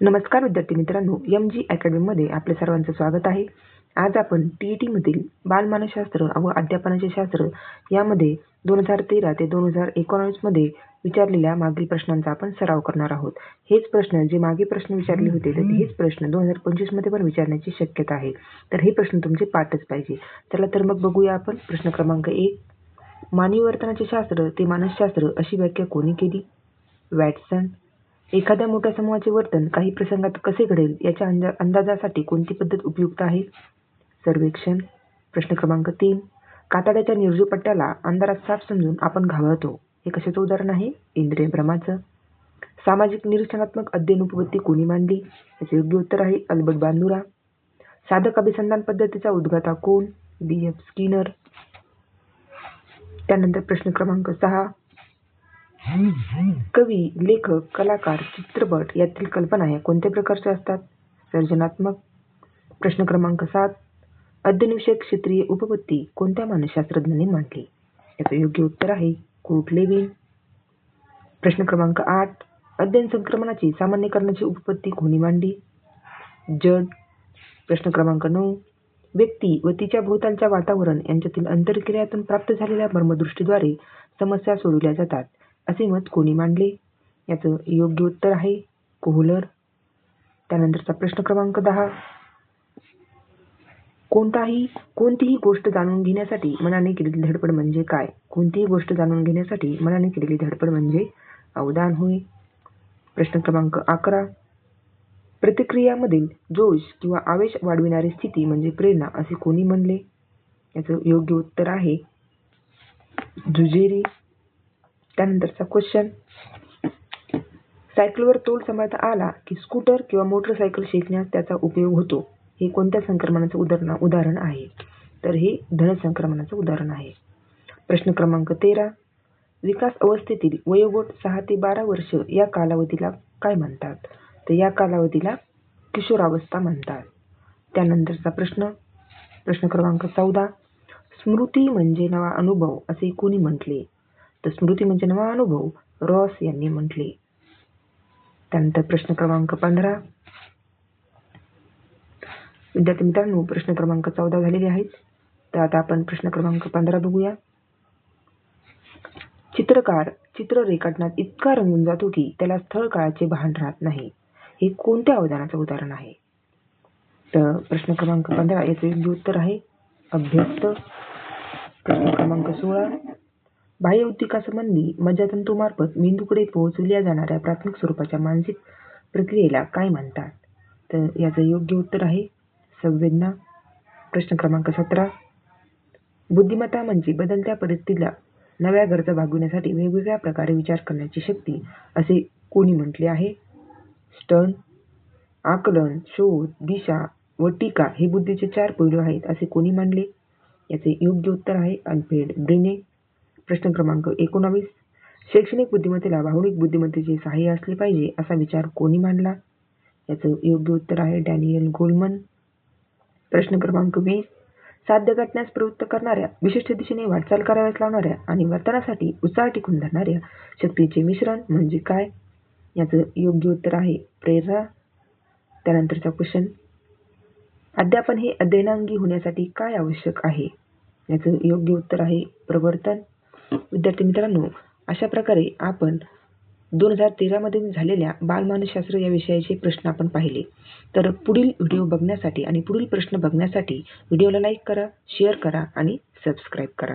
नमस्कार विद्यार्थी मित्रांनो एम जी अकॅडमीमध्ये आपले सर्वांचं स्वागत आहे. आज आपण टी ई टीमधील बालमानसशास्त्र व अध्यापनाचे शास्त्र यामध्ये दोन हजार तेरा ते दोन हजार एकोणावीसमध्ये विचारलेल्या मागील प्रश्नांचा आपण सराव करणार आहोत. हेच प्रश्न जे मागे प्रश्न विचारले होते तर हेच प्रश्न दोन हजार पंचवीसमध्ये पण विचारण्याची शक्यता आहे. तर हे प्रश्न तुमचे पाठच पाहिजे. चला तर मग बघूया आपण प्रश्न क्रमांक एक. मानवी वर्तनाचे शास्त्र ते मानसशास्त्र अशी व्याख्या कोणी केली? वॅटसन एखाद्या मोठ्या समूहाचे वर्तन काही प्रसंगात कसे घडेल याच्या अंदा अंदाजासाठी कोणती पद्धत उपयुक्त आहे? सर्वेक्षण प्रश्न क्रमांक तीन. कातड्याच्या निर्जीव पट्ट्याला अंधारात साप समजून आपण घाबरतो. हे कशाचं उदाहरण आहे? इंद्रिय भ्रमाचं. सामाजिक निरीक्षणात्मक अध्ययन उपपत्ती कोणी मांडली? याचे योग्य उत्तर आहे अल्बर्ट बांदुरा. साधक अभिसंधान पद्धतीचा उद्गाता कोण? B F Skinner. त्यानंतर प्रश्न क्रमांक सहा. कवी लेखक कलाकार चित्रपट यातील कल्पना या कोणत्या प्रकारच्या असतात? सर्जनात्मक प्रश्न क्रमांक सात. अध्ययनविषयक क्षेत्रीय उपपत्ती कोणत्या मानसशास्त्रज्ञांनी मांडली? याचं योग्य उत्तर आहे कोट लेविन. प्रश्न क्रमांक आठ. अध्ययन संक्रमणाची सामान्यकरणाची उपपत्ती कोणी मांडली? जड. प्रश्न क्रमांक नऊ. व्यक्ती व तिच्या भोवतालच्या वातावरण यांच्यातील अंतरक्रियातून प्राप्त झालेल्या मर्मदृष्टीद्वारे समस्या सोडवल्या जातात. असे मत कोणी मांडले? याचं योग्य उत्तर आहे कोहलर. त्यानंतरचा प्रश्न क्रमांक दहा. कोणताही कोणतीही गोष्ट जाणून घेण्यासाठी मनाने केलेली धडपड म्हणजे काय? कोणतीही गोष्ट जाणून घेण्यासाठी मनाने केलेली धडपड म्हणजे अवदान होय. प्रश्न क्रमांक अकरा. प्रतिक्रियामधील जोश किंवा आवेश वाढविणारी स्थिती म्हणजे प्रेरणा असे कोणी म्हणले याचं योग्य उत्तर आहे जुजेरी. त्यानंतरचा क्वेश्चन सायकलवर तोल सांभाळता आला की स्कूटर किंवा मोटरसायकल शिकण्यास त्याचा उपयोग होतो. हे कोणत्या संक्रमणाचं उदाहरण उदाहरण आहे? तर हे धन संक्रमणाचं उदाहरण आहे. प्रश्न क्रमांक तेरा. विकास अवस्थेतील वयोगट सहा ते बारा वर्ष या कालावधीला काय म्हणतात? तर या कालावधीला किशोरावस्था म्हणतात. त्यानंतरचा प्रश्न. प्रश्न क्रमांक चौदा. स्मृती म्हणजे नवा अनुभव असे कोणी म्हटले? तर स्मृती म्हणजे नवा अनुभव. रॉस यांनी म्हटले. त्यानंतर प्रश्न क्रमांक पंधरा. विद्यार्थी मित्रांनो प्रश्न क्रमांक चौदा झालेले आहेत. तर आता आपण प्रश्न क्रमांक पंधरा बघूया. चित्रकार चित्र रेखाटण्यात इतका रंगून जातो की त्याला स्थळ काळाचे भान राहत नाही. हे कोणत्या अवधानाचं उदाहरण आहे? तर प्रश्न क्रमांक पंधरा याचं योग्य उत्तर आहे. अभ्यस्त. प्रश्न क्रमांक सोळा. बाह्य उद्दिकासंबंधी मज्जातंतूमार्फत मेंदूकडे पोहोचविल्या जाणाऱ्या प्राथमिक स्वरूपाच्या मानसिक प्रक्रियेला काय म्हणतात? तर याचं योग्य उत्तर आहे संवेदना प्रश्न क्रमांक सतरा. बुद्धिमत्ता म्हणजे बदलत्या परिस्थितीला नव्या गरजा भागविण्यासाठी वेगवेगळ्या प्रकारे विचार करण्याची शक्ती असे कोणी म्हटले आहे? स्टर्न आकलन शोध दिशा व टीका हे बुद्धीचे चार पैलू आहेत असे कोणी मांडले याचे योग्य उत्तर आहे अल्फ्रेड ब्रिने. प्रश्न क्रमांक एकोणावीस. शैक्षणिक बुद्धिमत्तेला भावनिक बुद्धिमत्तेचे सहाय्य असले पाहिजे असा विचार कोणी मांडला? याचं योग्य उत्तर आहे डॅनियल गोलमन. प्रश्न क्रमांक वीस. साध्य गाठण्यास प्रवृत्त करणाऱ्या विशिष्ट दिशेने वाटचाल कराव्यास लावणाऱ्या आणि वर्तनासाठी उत्साह टिकून धरणाऱ्या शक्तीचे मिश्रण म्हणजे काय? याचं योग्य उत्तर आहे प्रेरणा. त्यानंतरचा क्वेश्चन अध्यापन हे अध्ययनांगी होण्यासाठी काय आवश्यक आहे? याचं योग्य उत्तर आहे प्रवर्तन. विद्यार्थी मित्रांनो अशा प्रकारे आपण दोन हजार तेरामध्ये झालेल्या बालमानसशास्त्र या विषयाचे प्रश्न आपण पाहिले. तर पुढील व्हिडिओ बघण्यासाठी आणि पुढील प्रश्न बघण्यासाठी व्हिडिओला लाईक करा शेअर करा आणि सबस्क्राईब करा.